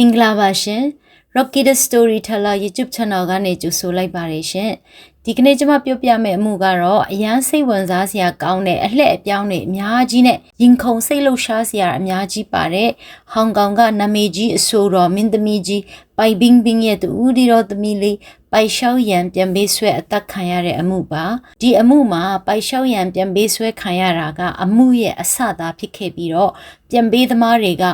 မင်္ဂလာပါရှင် Rocky the Storyteller YouTube Channel ကနေကြိုဆိုလိုက်ပါတယ်ရှင်ဒီကနေ့ကျွန်မပြောပြမယ့်အမှုကတော့အရန်စိတ်ဝင်စားစရာကောင်းတဲ့အလှည့်အပြောင်းတွေအများကြီးနဲ့ရင်ခုန်စိတ်လှုပ်ရှားစရာအများကြီးပါတဲ့ဟောင်ကောင်ကနာမည်ကြီးအဆိုတော်မင်းသမီးကြီးပိုင်ဘင်းဘင်းရဲ့တူဦးဒီတော်သမီးလေး ပိုင်လျှောက်ရန်ပြန်ပေးဆွဲအသက်ခံရတဲ့အမှုပါဒီအမှုမှာပိုင်လျှောက်ရန်ပြန်ပေးဆွဲခံရတာကအမှုရဲ့အဆသာဖြစ်ခဲ့ပြီးတော့ပြန်ပေးသမားတွေက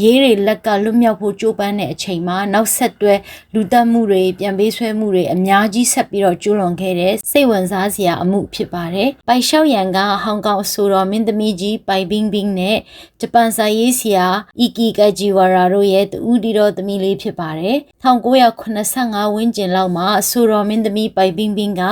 ရေးတွေလက်ကလွတ်မြောက်ဖို့ကြိုးပမ်းတဲ့အချိန်မှာနောက်ဆက်တွဲလူတက်မှုတွေပြန်ပေးဆွဲမှုတွေအများကြီးဆက်ပြီးတော့ကျူးလွန်ခဲ့တဲ့စိတ်ဝင်စားစရာအမှုဖြစ်ပါတယ်ပိုင်လျှောက်ရန်ကဟောင်ကောင်အဆိုတော်မင်းသမီးကြီးပိုင်ဘင်းဘင်းနဲ့ဂျပန်စာရေးဆရာအီကီကဂျီဝါရာတို့ရဲ့တူဒီတော်သမီးလေးဖြစ်ပါတယ်1985ဝန်းကျင်လောက်မှာအဆိုတော်မင်းသမီးပိုင်ဘင်းဘင်းက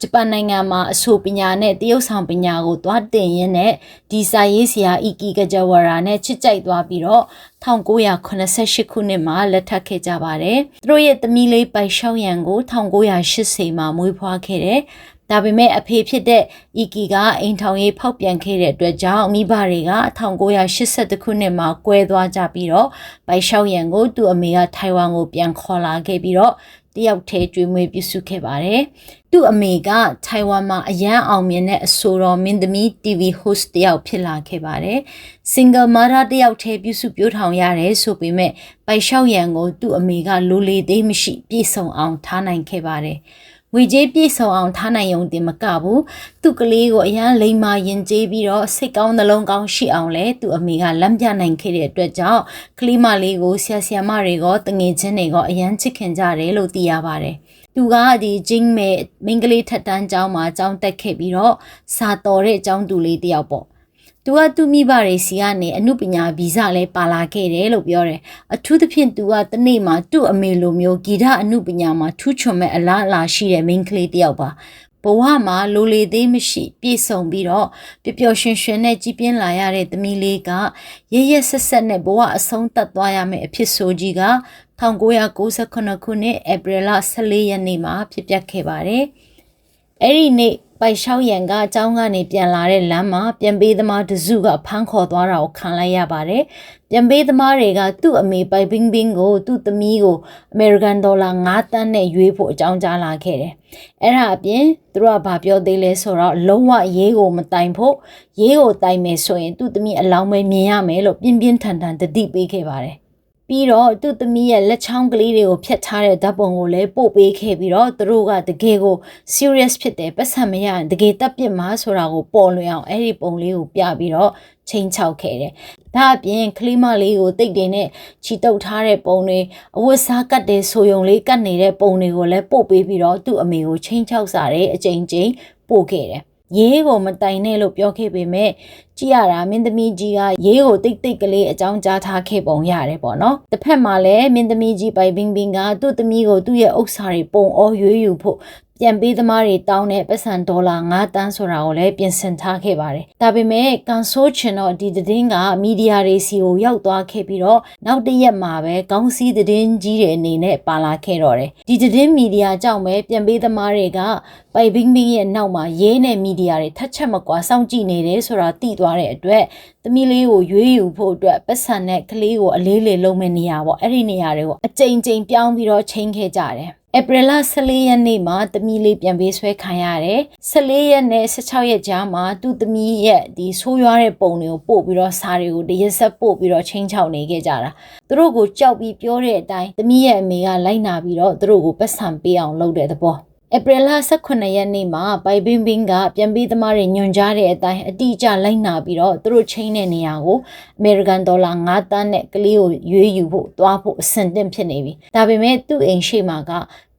ဂျပန်နိုင်ငံမှာအဆိုပညာနဲ့တရုတ်ဆောင်ပညာကိုသွားတင်ရင်းနဲ့ဒီစာရေးဆရာအီကီကဂျဝါရာနဲ့ချစ်ကြိုက်သွားပြီးတော့1988ခုနှစ်မှာလက်ထပ်ခဲ့ကြပါတယ်။သူတို့ရဲ့သမီးလေးပိုင်လျှောက်ရန်ကို1980မှာမွေးဖွားခဲ့တယ်။ဒါပေမဲ့အဖေဖြစ်တဲ့အီကီကအိမ်ထောင်ရေးဖောက်ပြန်ခဲ့တဲ့အတွက်ကြောင့်မိဘတွေက1982ခုနှစ်မှာကွဲသွားကြပြီးတော့ပိုင်လျှောက်ရန်ကိုသူ့အမေကထိုင်ဝမ်ကိုပြန်ခေါ်လာခဲ့ပြီးတော့ တယောက်တည်းကျွေးမွေးပြုစုခဲ့ပါတယ်။သူ့အမေကထိုင်ဝမ်မှာအရန်အောင်မြင်တဲ့အဆိုတော်မင်းသမီး TV host တယောက်ဖြစ်လာခဲ့ပါတယ်။ single mother တယောက်တည်းပြုစုပြောထောင်ရတယ်ဆိုပေမဲ့ပိုက်လျှောက်ရန်ကိုသူ့အမေကလိုလေသေးမရှိပြည့်စုံအောင်ထားနိုင်ခဲ့ပါတယ်။ ငွေကြေးပြည့်စုံအောင်ထားနိုင်ုံတင်မကဘူးသူ့ကလေးကိုအရန်လိမ္မာရင်ကျေးပြီးတော့စိတ်ကောင်းနှလုံးကောင်းရှိအောင်လဲသူ့အမေကလမ်းပြနိုင်ခဲ့တဲ့အတွက်ကြောင့်ကလေးမလေးကိုဆရာဆရာမတွေကတငယ်ချင်းတွေက အရန်ချစ်ခင်ကြတယ်လို့သိရပါတယ်သူကဒီဂျင်းမဲ့မင်္ဂလေးထက်တန်းကျောင်းမှာကျောင်းတက်ခဲ့ပြီးတော့စာတော်တဲ့အကျောင်းသူလေးတယောက်ပေါ့ သူကသူ့မိဘတွေစီကနေအမှုပညာဗီဇလဲပါလာခဲ့တယ် လို့ ပြောတယ် အထူးသဖြင့် သူက တနေ့မှာ သူ့အမေလိုမျိုး ဂီတအမှုပညာမှာ ထူးချွန်မဲ့အလားအလာရှိတဲ့ မိန်းကလေးတယောက်ပါ ဘဝမှာ လိုလေသေးမရှိ ပြည့်စုံပြီးတော့ ပျော်ပျော်ရွှင်ရွှင်နဲ့ ကြီးပြင်းလာရတဲ့ သမီးလေးကရရဆက်ဆက်နဲ့ ဘဝအဆုံးသတ်သွားရမယ့် အဖြစ်ဆိုကြီးက1998ခုနှစ် ဧပြီလ14ရက်နေ့မှာ ဖြစ်ပျက်ခဲ့ပါတယ်။အဲ့ဒီနေ့ ပိုက်ရှောက်ရန်ကအကြောင်းကနေပြန်လာတဲ့လမ်းမှာပြန်ပေးသမားတစုကဖမ်းခေါ်သွားတာကိုခံလိုက်ရပါတယ်။ပြန်ပေးသမားတွေကသူ့အမေပိုက်ဘင်းဘင်းကိုသူ့သမီးကိုအမေရိကန်ဒေါ်လာ5တန်းနဲ့ရွေးဖို့အကြောင်းကြားလာခဲ့တယ်။အဲ့ဒါအပြင်သူတို့ကဗာပြောသေးလဲဆိုတော့လုံးဝရေးကိုမတိုင်ဖို့ရေးကိုတိုင်မယ်ဆိုရင်သူ့သမီးအလောင်းပဲမြင်ရမယ်လို့ပြင်းပြင်းထန်ထန်တတိပေးခဲ့ပါတယ်။ ပြီးတော့သူ့သမီးရဲ့လက်ချောင်းကလေးတွေကိုဖျက်ထားတဲ့ဓာတ်ပုံကိုလည်းပို့ပေးခဲ့ပြီးတော့သူတို့ကတကယ်ကို serious ဖြစ်တယ်ပတ်စံမရရင်တကယ်တပ်ပစ်မှာဆိုတာကိုပေါ်လွင်အောင်အဲ့ဒီပုံလေးကိုပြပြီးတော့ချိန်ချောက်ခဲ့တယ်။ဒါအပြင်ကလေးမလေးကိုတိတ်တင်နဲ့ချီတုပ်ထားတဲ့ပုံတွေအဝတ်စားကတ်တဲ့ဆိုယုံလေးကတ်နေတဲ့ပုံတွေကိုလည်းပို့ပေးပြီးတော့သူ့အမေကိုချိန်ချောက်စားတဲ့အချိန်ချင်းပို့ခဲ့တယ် ရေးကိုမတိုင်နဲ့လို့ပြောခဲ့ပေမဲ့ကြည့်ရတာမင်းသမီးကြီးကရေးကိုတိတ်တိတ်ကလေးအကြောင်းကြားထားခဲ့ပုံရတယ်ပေါ့နော်တစ်ဖက်မှာလည်းမင်းသမီးကြီးပိုင်ဘင်းဘင်းကသူ့သမီးကိုသူ့ရဲ့ဥစ္စာတွေပုံအောရွေးယူဖို့ ပြန်ပေးသမားတွေတောင်းတဲ့ပတ်စံဒေါ်လာ9တန်းဆိုတာကိုလည်းပြင်ဆင်ထားခဲ့ပါတယ်။ဒါပေမဲ့ကန်ဆိုးချင်တော့ဒီသတင်းကမီဒီယာတွေစီကိုရောက်သွားခဲ့ပြီးတော့နောက်တရက်မှာပဲကောင်းစည်းသတင်းကြီးတွေအနေနဲ့ပါလာခဲ့တော့တယ်။ဒီသတင်းမီဒီယာကြောင့်ပဲပြန်ပေးသမားတွေကပိုင်ဘင်းဘင်းရဲ့နောက်မှာရေးနဲ့မီဒီယာတွေထက်ချက်မကွာစောင့်ကြည့်နေတယ်ဆိုတာသိသွားတဲ့အတွက်သမီးလေးကိုရွေးယူဖို့အတွက်ပတ်စံနဲ့ကလေးကိုအလေးလေးလုံးမဲ့နေရာပေါ့အဲ့ဒီနေရာတွေကိုအကြိမ်ကြိမ်ပြောင်းပြီးတော့ချိန်ခဲ့ကြတယ် ဧပြီလ14ရက်နေ့မှာသမီးလေးပြန်ပေးဆွဲခံရတယ်14ရက်နဲ့16ရက်ကြားမှာသူ့သမီးရဲ့ဒီဆိုးရွားတဲ့ပုံတွေကိုပို့ပြီးတော့စာတွေကိုတရက်ဆက်ပို့ပြီးတော့ချင်းချောက်နေခဲ့ကြတာသူတို့ကိုကြောက်ပြီးပြောတဲ့အတိုင်းသမီးရဲ့အမေကလိုက်နာပြီးတော့သူတို့ကိုပတ်စံပေးအောင်လုပ်တဲ့သဘော ဧပြီလ18ရက်နေ့မှာပိုင်ဘင်းဘင်းကပြန်ပြီးသမားတွေညွန်ကြားတဲ့အတိုင်းအတိအကျလိုက်နာပြီးတော့သူတို့ချင်းတဲ့နေရာကိုအမေရိကန်ဒေါ်လာ9တန်းနဲ့ကလေးကိုရွေးယူဖို့တွားဖို့အဆင်သင့်ဖြစ်နေပြီ။ဒါပေမဲ့သူ့အိမ်ရှိမှာက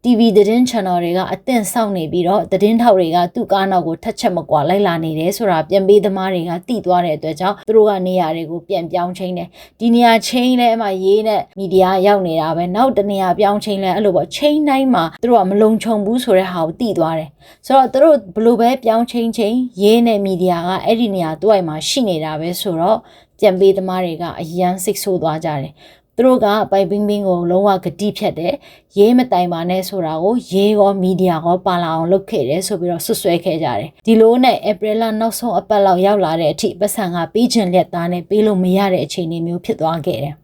TV သတင်း channel တွေကအသင့်ဆောက်နေပြီးတော့သတင်းထောက်တွေကသူ့ကားနောက်ကိုထက်ချက်မကွာလိုက်လာနေတယ်ဆိုတာပြန်ပေးသမားတွေကသိသွားတဲ့အတွက်ကြောင့်သူတို့ကနေရာတွေကိုပြန်ပြောင်းချင်းတယ်ဒီနေရာချင်းလဲအမှရေးနဲ့မီဒီယာရောက်နေတာပဲနောက်တနေရာပြောင်းချင်းလဲအဲ့လိုပေါ့ချင်းတိုင်းမှာသူတို့ကမလုံခြုံဘူးဆိုတဲ့ဟာကိုသိသွားတယ်ဆိုတော့သူတို့ဘလို့ပဲပြောင်းချင်းချင်းရေးနဲ့မီဒီယာကအဲ့ဒီနေရာသူ့အိမ်မှာရှိနေတာပဲဆိုတော့ပြန်ပေးသမားတွေကအရန်စိတ်ဆိုးသွားကြတယ် သူတို့ကပိုင်ပင်းပင်းကိုလုံးဝဂတိဖြတ်တယ်ရေးမတိုင်ပါနဲ့ဆိုတာကိုရေးရောမီဒီယာရောပါလာအောင်လုပ်ခဲ့တယ်ဆိုပြီးတော့ဆွဆွဲခဲ့ကြတယ်ဒီလိုနဲ့ဧပြီလနောက်ဆုံးအပတ်လောက်ရောက်လာတဲ့အထိပတ်စံကပြီးချင်လက်သားနဲ့ပြီးလို့မရတဲ့အခြေအနေမျိုးဖြစ်သွားခဲ့တယ်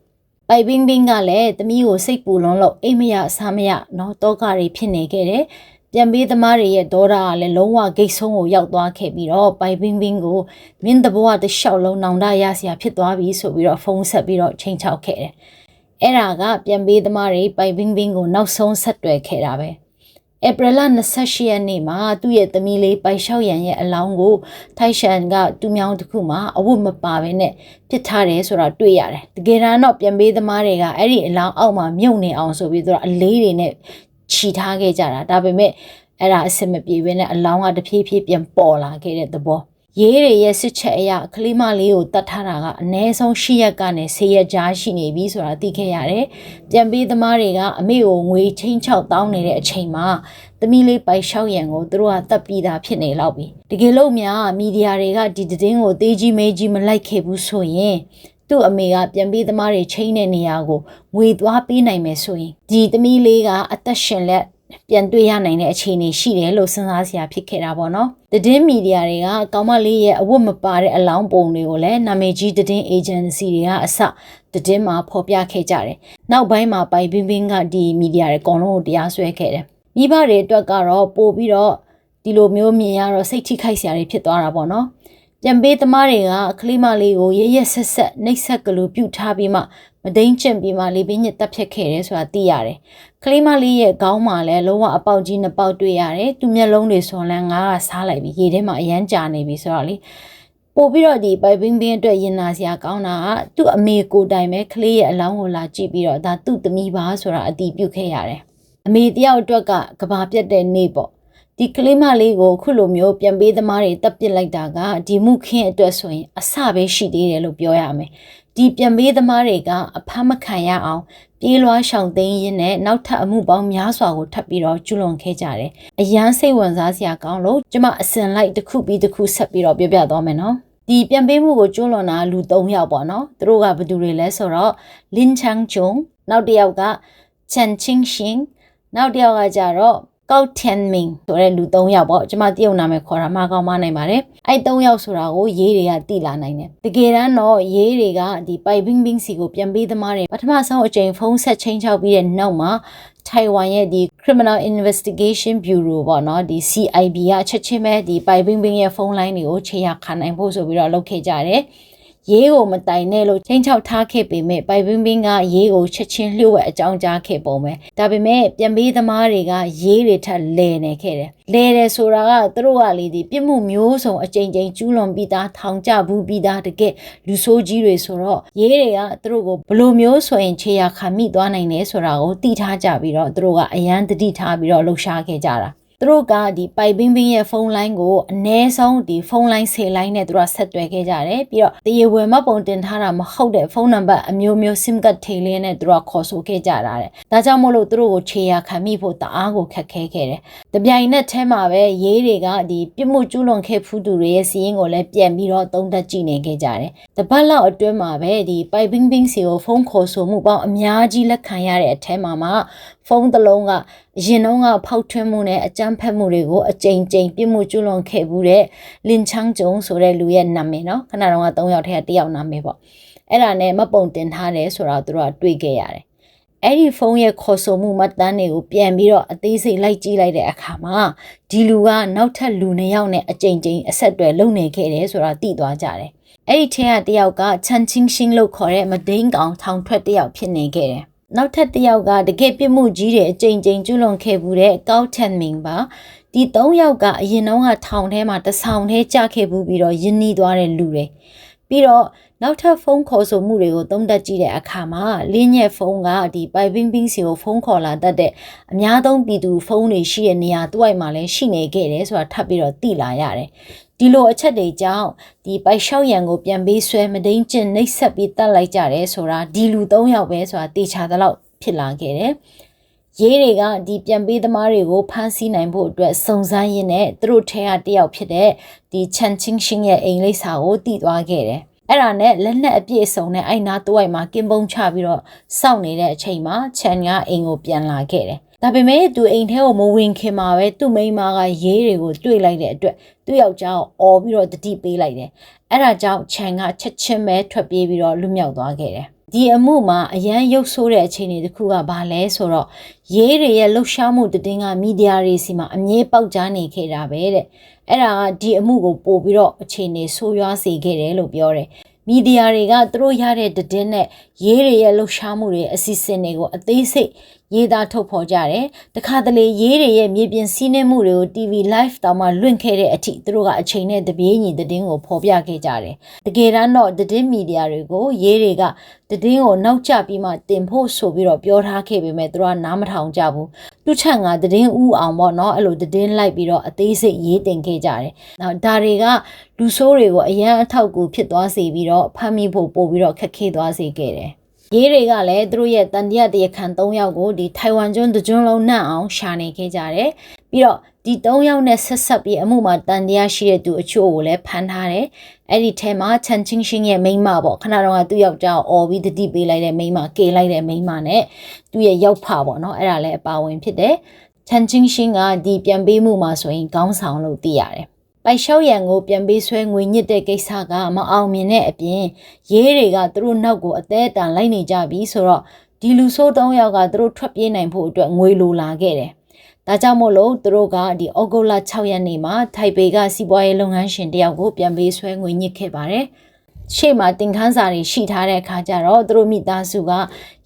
ပိုင်ဘင်းဘင်းကလည်းသမီးကိုစိတ်ပူလွန်းလို့အိမ်မရအစားမရနော်တောကတွေဖြစ်နေခဲ့တယ်ပြန်ပေးသမားတွေရဲ့ဒေါတာကလည်းလုံးဝဂိတ်ဆုံးကိုရောက်သွားခဲ့ပြီးတော့ပိုင်ဘင်းဘင်းကိုမင်းတဘွားတစ်လျှောက်လုံးနောင်တရစရာဖြစ်သွားပြီဆိုပြီးတော့ဖုန်းဆက်ပြီးတော့ချိန်ချောက်ခဲ့တယ် အဲ့ဒါကပြန်ပေးသမားတွေပိုင်ဘင်းဘင်းကိုနောက်ဆုံးဆက်တွယ်ခဲ့တာပဲဧပြီလ28ရက်နေ့မှာသူ့ရဲ့သမီးလေးပိုင်လျှောက်ရန်ရဲ့အလောင်းကိုထိုက်ရှန်ကတူမြောင်းတစ်ခုမှာအဝတ်မပါဘဲနဲ့ပစ်ထားတယ်ဆိုတာတွေ့ရတယ်။တကယ်တမ်းတော့ပြန်ပေးသမားတွေကအဲ့ဒီအလောင်းအောက်မှာမြုပ်နေအောင်ဆိုပြီးတော့အလေးတွေနဲ့ခြိထားခဲ့ကြတာ။ဒါပေမဲ့အဲ့ဒါအဆင်မပြေဘဲနဲ့အလောင်းကတဖြည်းဖြည်းပြန်ပေါ်လာခဲ့တဲ့သဘော။ ရေးတွေရဲ့စစ်ချက်အရကလေးမလေးကိုတတ်ထားတာကအနည်းဆုံး၈ရက်ကနေ၁၀ရက်ကြားရှိနေပြီဆိုတာသိခဲ့ရတယ်။ပြန်ပေးသမားတွေကအမေကိုငွေချင်းချောက်တောင်းနေတဲ့အချိန်မှာသမီးလေးပိုင်လျှောက်ရံကိုသူတို့ကတတ်ပြီးသားဖြစ်နေလောက်ပြီ။တကယ်လို့များမီဒီယာတွေကဒီသတင်းကိုသေးကြီးမေးကြီးမလိုက်ခဲ့ဘူးဆိုရင်သူ့အမေကပြန်ပေးသမားတွေချိန်တဲ့နေရာကိုငွေသွားပေးနိုင်မယ်ဆိုရင်ဒီသမီးလေးကအသက်ရှင်လက် ပြန်တွေ့ရနိုင်တဲ့အခြေအနေရှိတယ်လို့စဉ်းစားစရာဖြစ်ခဲ့တာပေါ့နော်။သတင်းမီဒီယာတွေကကောင်းမလေးရဲ့အဝတ်မပါတဲ့အလောင်းပုံတွေကိုလည်းနာမည်ကြီးသတင်းအေဂျင်စီတွေကအစသတင်းမှာဖော်ပြခဲ့ကြတယ်။နောက်ပိုင်းမှာပိုင်ပင်းပင်းကဒီမီဒီယာတွေအကုန်လုံးကိုတရားစွဲခဲ့တယ်။မိဘတွေအတွက်ကတော့ပို့ပြီးတော့ဒီလိုမျိုးမြင်ရတော့စိတ်ထိခိုက်စရာတွေဖြစ်သွားတာပေါ့နော်။ပြန်ပေးသမားတွေကကလေးမလေးကိုရရဆက်ဆက်နှိပ်ဆက်ကလေးပြုတ်ထားပြီးမှမဒိန်ကျင့်ပြီးမှလေပင်းညစ်တက်ဖြတ်ခဲ့တယ်ဆိုတာသိရတယ်။ ကလေးမလေးရဲ့ခေါင်းမှာလည်းလုံးဝအပေါက်ကြီးနှစ်ပေါက်တွေ့ရတယ်။သူမျက်လုံးတွေဆိုလည်းငါကစားလိုက်ပြီးရေထဲမှာအရန်ကြာနေပြီဆိုတော့လေပို့ပြီးတော့ဒီပိုင်ပင်းပင်းအတွက်ရင်နာစရာကောင်းတာကသူ့အမေကိုတိုင်ပဲကလေးရဲ့အလောင်းကိုလာကြည့်ပြီးတော့ဒါသူ့သမီးပါဆိုတာအတီးပြုတ်ခဲ့ရတယ်။အမေတယောက်အတွက်ကကဘာပြတ်တဲ့နေ့ပေါ့ဒီကလေးမလေးကိုခုလိုမျိုးပြန်ပေးသမားတွေတပ်ပစ်လိုက်တာကဒီမှုခင်းအတွက်ဆိုရင်အဆပဲရှိသေးတယ်လို့ပြောရမယ်ဒီပြန်ပေးသမားတွေကအဖမ်းမခံရအောင် ပြေးလွှားရှောင်သိမ်းရင်းနဲ့နောက်ထပ်အမှုပေါင်းများစွာကိုထပ်ပြီးတော့ကျူးလွန်ခဲ့ကြတယ်။အရန်စိတ်ဝင်စားစရာကောင်းလို့ကျမအစင်လိုက်တစ်ခုပြီးတစ်ခုဆက်ပြီးတော့ပြောပြသွားမယ်နော်။ဒီပြန်ပေးမှုကိုကျူးလွန်တာလူ၃ယောက်ပေါ့နော်။သူတို့ကဘယ်သူတွေလဲဆိုတော့လင်ချန်ဂျုံနောက်တစ်ယောက်ကချန်ချင်းရှင်နောက်တစ်ယောက်ကကြတော့ ကောက်ထန်မင်းဆိုတဲ့လူ၃ယောက်ပေါ့ကျွန်မတရုတ်နာမည်ခေါ်တာမှကောင်းမနိုင်ပါတယ်အဲ့၃ယောက်ဆိုတာကိုရေးတွေကတိလာနိုင်တယ်တကယ်တမ်းတော့ရေးတွေကဒီပိုင်ဘင်းဘင်းစီကိုပြန်ပေးသမားတွေပထမဆုံးအကြိမ်ဖုန်းဆက်ချင်းချောက်ပြီးတဲ့နောက်မှာထိုင်ဝမ်ရဲ့ဒီ Criminal Investigation Bureau ပေါ့နော်ဒီ CIB ကချက်ချင်းပဲဒီပိုင်ဘင်းဘင်းရဲ့ဖုန်းလိုင်းတွေကိုခြေရခံနိုင်ဖို့ဆိုပြီးတော့လုပ်ခဲ့ကြတယ် ရေးကိုမတိုင်နဲ့လို့ချင်းချောက်ထားခဲ့ပေမဲ့ပိုင်ပင်းပင်းကရေးကိုချက်ချင်းလျှို့ဝှက်အကြောင်းကြားခဲ့ပုံပဲဒါပေမဲ့ပြန်ပေးသမားတွေကရေးတွေထက်လဲနေခဲ့တယ်လဲတယ်ဆိုတာကသူတို့ကလေဒီပြစ်မှုမျိုးစုံအကြိမ်ကြိမ်ကျူးလွန်ပြီးသားထောင်ကျဘူးပြီးသားတကယ်လူဆိုးကြီးတွေဆိုတော့ရေးတွေကသူတို့ကိုဘလို့မျိုးဆိုရင်ခြေရခံမိသွားနိုင်တယ်ဆိုတာကိုသိထားကြပြီးတော့သူတို့ကအရန်တတိထားပြီးတော့လှုပ်ရှားခဲ့ကြတာ သူတို့ကဒီပိုင်ပင်းပင်းရဲ့ဖုန်းလိုင်းကိုအ ਨੇ ဆုံးဒီဖုန်းလိုင်း10လိုင်းနဲ့သူတို့ဆက်သွယ်ခဲ့ကြတယ်ပြီးတော့တရေဝယ်မပုံတင်ထားတာမဟုတ်တဲ့ဖုန်းနံပါတ်အမျိုးမျိုး SIM card ထေလေးနဲ့သူတို့ခေါ်ဆိုခဲ့ကြတာတဲ့ဒါကြောင့်မို့လို့သူတို့ကိုခြေရခံမိဖို့တအားကိုခက်ခဲခဲ့တယ်တပြိုင်နက်တည်းမှာပဲရေးတွေကဒီပြစ်မှုကျူးလွန်ခဲ့ဖူးသူတွေရဲ့စီးရင်ကိုလည်းပြန်ပြီးတော့သုံးသပ်ကြည့်နေခဲ့ကြတယ် တပတ်လောက်အတွင်းမှာပဲဒီပိုင်ပင်းပင်းစီကိုဖုန်းခေါ်ဆိုမှုပေါင်းအများကြီးလက်ခံရတဲ့အထဲမှာမှဖုန်းတစ်လုံးကအရင်တုန်းကဖောက်ထွင်းမှုနဲ့အကြမ်းဖက်မှုတွေကိုအကြိမ်ကြိမ်ပြစ်မှုကျူးလွန်ခဲ့ဘူးတဲ့လင်ချန်းဂျုံဆိုတဲ့လူရဲ့နာမည်เนาะခဏတုန်းက3ယောက်ထဲက1ယောက်နာမည်ပေါ့အဲ့ဒါနဲ့မပုံတင်ထားတယ်ဆိုတော့သူတို့ကတွေ့ခဲ့ရတယ်အဲ့ဒီဖုန်းရဲ့ခေါ်ဆိုမှုမှတ်တမ်းတွေကိုပြန်ပြီးတော့အသေးစိတ်လိုက်ကြည့်လိုက်တဲ့အခါမှာဒီလူကနောက်ထပ်လူနှစ်ယောက်နဲ့အကြိမ်ကြိမ်အဆက်အသွယ်လုပ်နေခဲ့တယ်ဆိုတာသိသွားကြတယ် အဲ့ဒီထဲကတယောက်ကချန်ချင်းရှင်းလို့ခေါ်တဲ့မဒိန်းကောင်ထောင်ထွက်တယောက်ဖြစ်နေခဲ့တယ်နောက်ထပ်တစ်ယောက်ကတကယ်ပြစ်မှုကြီးတဲ့အကြိမ်ကြိမ်ကျူးလွန်ခဲ့မှုတဲ့ကောက်ထန်မင်ပါဒီ၃ယောက်ကအရင်တုန်းကထောင်ထဲမှာတဆောင်ထဲကြခဲ့ဘူးပြီးတော့ယဉ်နီးသွားတဲ့လူတွေ ပြီးတော့နောက်ထပ်ဖုန်းခေါ်ဆိုမှုတွေကိုသုံးသပ်ကြည့်တဲ့အခါမှာလင်းရဲ့ဖုန်းကဒီပိုင်ပင်းပင်းစီကိုဖုန်းခေါ်လာတတ်တဲ့အများသုံးပြည်သူဖုန်းတွေရှိတဲ့နေရာတွိုက်မှာလည်းရှိနေခဲ့တယ်ဆိုတာထပ်ပြီးတော့သိလာရတယ်ဒီလိုအချက်တွေကြောင့်ဒီပိုက်လျှောက်ရံကိုပြန်ပေးဆွဲမဒိန်ကျင်နှိပ်ဆက်ပြီးတတ်လိုက်ကြတယ်ဆိုတာဒီလူ၃ယောက်ပဲဆိုတာတေချာသလောက်ဖြစ်လာခဲ့တယ်။ ရေးတွေကဒီပြန်ပေးသမားတွေကိုဖမ်းဆီးနိုင်ဖို့အတွက်စုံစမ်းရင်းနဲ့သူတို့ထဲကတယောက်ဖြစ်တဲ့ဒီချန်ချင်းရှင်းရဲ့အိမ်လိပ်စာကိုတည်သွားခဲ့တယ်။အဲ့ဒါနဲ့လက်နက်အပြည့်အစုံနဲ့အဲ့နာတွိုက်မှာကင်းပုံချပြီးတော့စောင့်နေတဲ့အချိန်မှာချန်ကအိမ်ကိုပြန်လာခဲ့တယ်ဒါပေမဲ့သူအိမ်ထဲကိုမဝင်ခင်မှာပဲသူ့မိန်းမကရေးတွေကိုတွေ့လိုက်တဲ့အတွက်သူ့ယောက်ျားကိုអော်ပြီးတော့တတိပေးလိုက်တယ်။အဲ့ဒါကြောင့်ခြံကချက်ချင်းပဲထွက်ပြေးပြီးတော့လွတ်မြောက်သွားခဲ့တယ် ဒီအမှုမှာအရန်ရုပ်ဆိုးတဲ့အခြေအနေတစ်ခုကဘာလဲဆိုတော့ရေးတွေရဲ့လှုပ်ရှားမှုတည်င်းကမီဒီယာတွေစီမှာအမြဲပေါက်ကြားနေခဲ့တာပဲတဲ့အဲ့ဒါကဒီအမှုကိုပို့ပြီးတော့အခြေအနေဆိုးရွားစေခဲ့တယ်လို့ပြောတယ်မီဒီယာတွေကသူတို့ရတဲ့တည်င်းနဲ့ရေးတွေရဲ့လှုပ်ရှားမှုတွေအစီအစဉ်တွေကိုအသေးစိတ် ရေးသားထုတ်ဖော်ကြတယ်တခါတလေရေးတွေရဲ့မြေပြင်စီးနှင်းမှုတွေကို TV live တောင်မှလွင့်ခဲ့တဲ့အထိသူတို့ကအချိန်နဲ့တပြေးညီသတင်းကိုဖော်ပြခဲ့ကြတယ်တကယ်တမ်းတော့သတင်းမီဒီယာတွေကိုရေးတွေကသတင်းကိုနောက်ကျပြီးမှတင်ဖို့ဆိုပြီးတော့ပြောထားခဲ့ပေမဲ့သူတို့ကနားမထောင်ကြဘူးသူ့ချန်ကသတင်းဥအောင်ပေါ့နော်အဲ့လိုသတင်းလိုက်ပြီးတော့အသေးစိတ်ရေးတင်ခဲ့ကြတယ်နောက်ဒါတွေကလူဆိုးတွေကိုအရန်အထောက်အကူဖြစ်သွားစေပြီးတော့ဖမ်းမိဖို့ပို့ပြီးတော့ခက်ခဲသွားစေခဲ့တယ် ရေးတွေကလည်းသူတို့ရဲ့တန်တရာတရခန်၃ယောက်ကိုဒီထိုင်ဝမ်ကျွန်းတကျွန်းလုံးနှံ့အောင်ရှာနေခဲ့ကြတယ်။ပြီးတော့ဒီ၃ယောက်နဲ့ဆက်ဆက်ပြီးအမှုမှာတန်တရာရှိတဲ့သူအချို့ကိုလည်းဖမ်းထားတယ်။အဲ့ဒီထဲမှာချန်ချင်းရှင်ရဲ့မိန်းမပေါ့ခဏတော့ကသူ့ယောက်ျားကိုអော်ပြီးတတိပေးလိုက်တဲ့မိန်းမကေလိုက်တဲ့မိန်းမနဲ့သူ့ရဲ့ရောက်ဖပေါ့နော်အဲ့ဒါလည်းအပါဝင်ဖြစ်တယ်။ချန်ချင်းရှင်ကဒီပြန်ပေးမှုမှာဆိုရင်ခေါင်းဆောင်လို့သိရတယ်။ ပိုက်လျှောက်ရံကိုပြန်ပေးဆွဲငွေညစ်တဲ့ကိစ္စကမအောင်မြင်တဲ့အပြင်ရေးတွေကသူတို့နောက်ကိုအသေးအတန်လိုက်နေကြပြီဆိုတော့ဒီလူဆိုး၃ယောက်ကသူတို့ထွက်ပြေးနိုင်ဖို့အတွက်ငွေလိုလာခဲ့တယ်။ဒါကြောင့်မို့လို့သူတို့ကဒီဩဂုတ်လ6ရက်နေ့မှာထိုက်ပေကစီးပွားရေးလုပ်ငန်းရှင်တယောက်ကိုပြန်ပေးဆွဲငွေညစ်ခဲ့ပါတယ်။ရှေ့မှာတင်ခန်းစာတွေရှိထားတဲ့အခါကျတော့သူတို့မိသားစုက